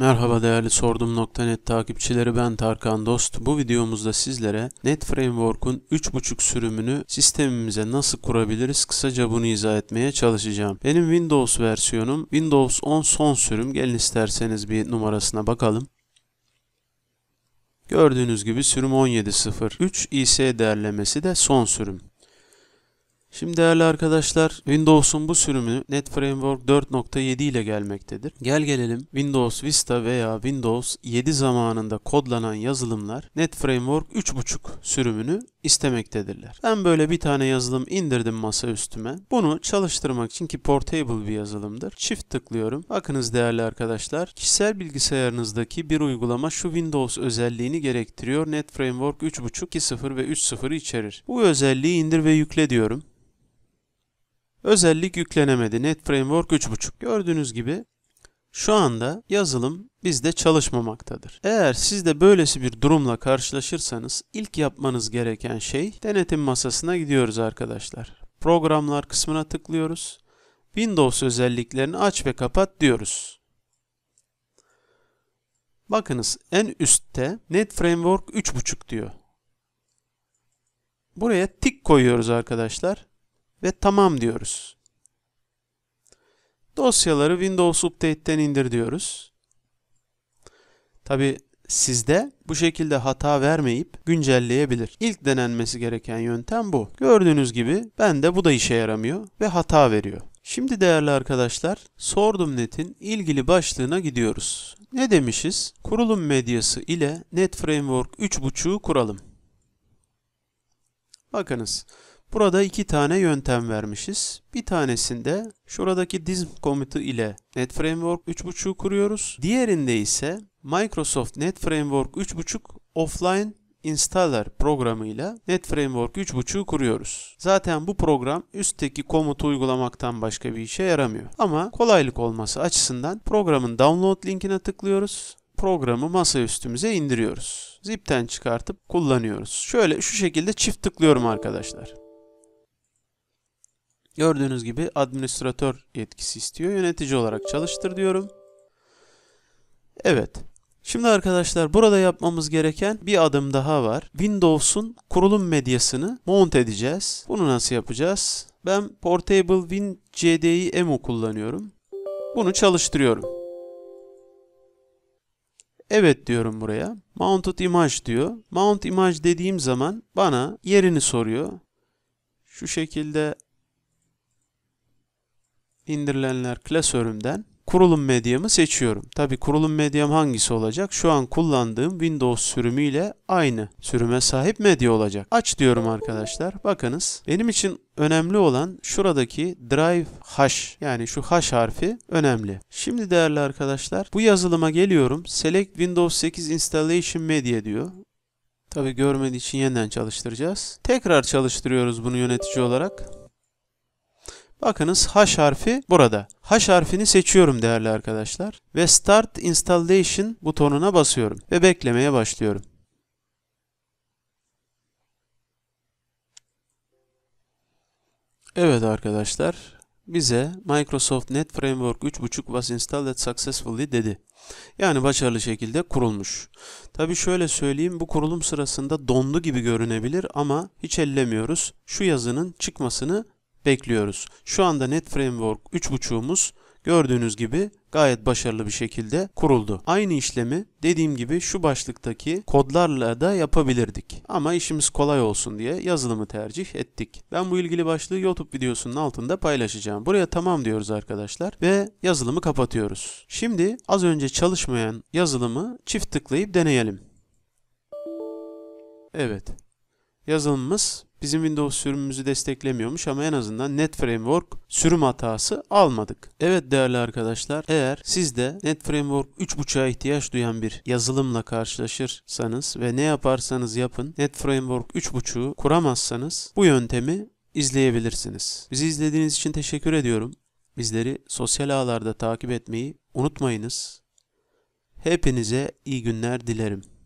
Merhaba değerli Sordum.net takipçileri ben Tarkan Dost. Bu videomuzda sizlere Net Framework'un 3.5 sürümünü sistemimize nasıl kurabiliriz kısaca bunu izah etmeye çalışacağım. Benim Windows versiyonum Windows 10 son sürüm. Gelin isterseniz bir numarasına bakalım. Gördüğünüz gibi sürüm 17.03 IS değerlemesi de son sürüm. Şimdi değerli arkadaşlar Windows'un bu sürümü NetFramework 4.7 ile gelmektedir. Gel gelelim Windows Vista veya Windows 7 zamanında kodlanan yazılımlar NetFramework 3.5 sürümünü istemektedirler. Ben böyle bir tane yazılım indirdim masa üstüme. Bunu çalıştırmak için ki portable bir yazılımdır. Çift tıklıyorum. Bakınız değerli arkadaşlar kişisel bilgisayarınızdaki bir uygulama şu Windows özelliğini gerektiriyor. NetFramework 3.5, 2.0 ve 3.0'ı içerir. Bu özelliği indir ve yükle diyorum. Özellik yüklenemedi. Net Framework 3.5. Gördüğünüz gibi şu anda yazılım bizde çalışmamaktadır. Eğer siz de böylesi bir durumla karşılaşırsanız ilk yapmanız gereken şey denetim masasına gidiyoruz arkadaşlar. Programlar kısmına tıklıyoruz. Windows özelliklerini aç ve kapat diyoruz. Bakınız en üstte Net Framework 3.5 diyor. Buraya tik koyuyoruz arkadaşlar ve tamam diyoruz. Dosyaları Windows Update'ten indir diyoruz. Tabi sizde bu şekilde hata vermeyip güncelleyebilir. İlk denenmesi gereken yöntem bu. Gördüğünüz gibi bende bu da işe yaramıyor ve hata veriyor. Şimdi değerli arkadaşlar Sordum.net'in ilgili başlığına gidiyoruz. Ne demişiz? Kurulum medyası ile Net Framework 3.5'u kuralım. Bakınız Burada iki tane yöntem vermişiz. Bir tanesinde şuradaki dism komutu ile Net Framework 3.5'u kuruyoruz. Diğerinde ise Microsoft Net Framework 3.5 Offline Installer programıyla Net Framework 3.5'u kuruyoruz. Zaten bu program üstteki komutu uygulamaktan başka bir işe yaramıyor. Ama kolaylık olması açısından programın download linkine tıklıyoruz. Programı masa üstümüze indiriyoruz. Zip'ten çıkartıp kullanıyoruz. Şöyle şu şekilde çift tıklıyorum arkadaşlar. Gördüğünüz gibi administratör yetkisi istiyor. Yönetici olarak çalıştır diyorum. Evet. Şimdi arkadaşlar burada yapmamız gereken bir adım daha var. Windows'un kurulum medyasını mount edeceğiz. Bunu nasıl yapacağız? Ben Portable WinCDI Emu kullanıyorum. Bunu çalıştırıyorum. Evet diyorum buraya. Mounted image diyor. Mount image dediğim zaman bana yerini soruyor. Şu şekilde indirilenler klasörümden kurulum medyamı seçiyorum. Tabi kurulum medyam hangisi olacak? Şu an kullandığım Windows sürümüyle aynı sürüme sahip medya olacak. Aç diyorum arkadaşlar. Bakınız benim için önemli olan şuradaki drive hash yani şu hash harfi önemli. Şimdi değerli arkadaşlar bu yazılıma geliyorum. Select Windows 8 Installation Media diyor. Tabi görmediği için yeniden çalıştıracağız. Tekrar çalıştırıyoruz bunu yönetici olarak. Bakınız H harfi burada. H harfini seçiyorum değerli arkadaşlar. Ve Start Installation butonuna basıyorum. Ve beklemeye başlıyorum. Evet arkadaşlar. Bize Microsoft Net Framework 3.5 was installed successfully dedi. Yani başarılı şekilde kurulmuş. Tabi şöyle söyleyeyim bu kurulum sırasında dondu gibi görünebilir ama hiç ellemiyoruz. Şu yazının çıkmasını bekliyoruz. Şu anda Net Framework 3.5'umuz gördüğünüz gibi gayet başarılı bir şekilde kuruldu. Aynı işlemi dediğim gibi şu başlıktaki kodlarla da yapabilirdik. Ama işimiz kolay olsun diye yazılımı tercih ettik. Ben bu ilgili başlığı YouTube videosunun altında paylaşacağım. Buraya tamam diyoruz arkadaşlar ve yazılımı kapatıyoruz. Şimdi az önce çalışmayan yazılımı çift tıklayıp deneyelim. Evet. Yazılımımız bizim Windows sürümümüzü desteklemiyormuş ama en azından Net Framework sürüm hatası almadık. Evet değerli arkadaşlar eğer siz de Net Framework 3.5'a ihtiyaç duyan bir yazılımla karşılaşırsanız ve ne yaparsanız yapın Net Framework 3.5'u kuramazsanız bu yöntemi izleyebilirsiniz. Bizi izlediğiniz için teşekkür ediyorum. Bizleri sosyal ağlarda takip etmeyi unutmayınız. Hepinize iyi günler dilerim.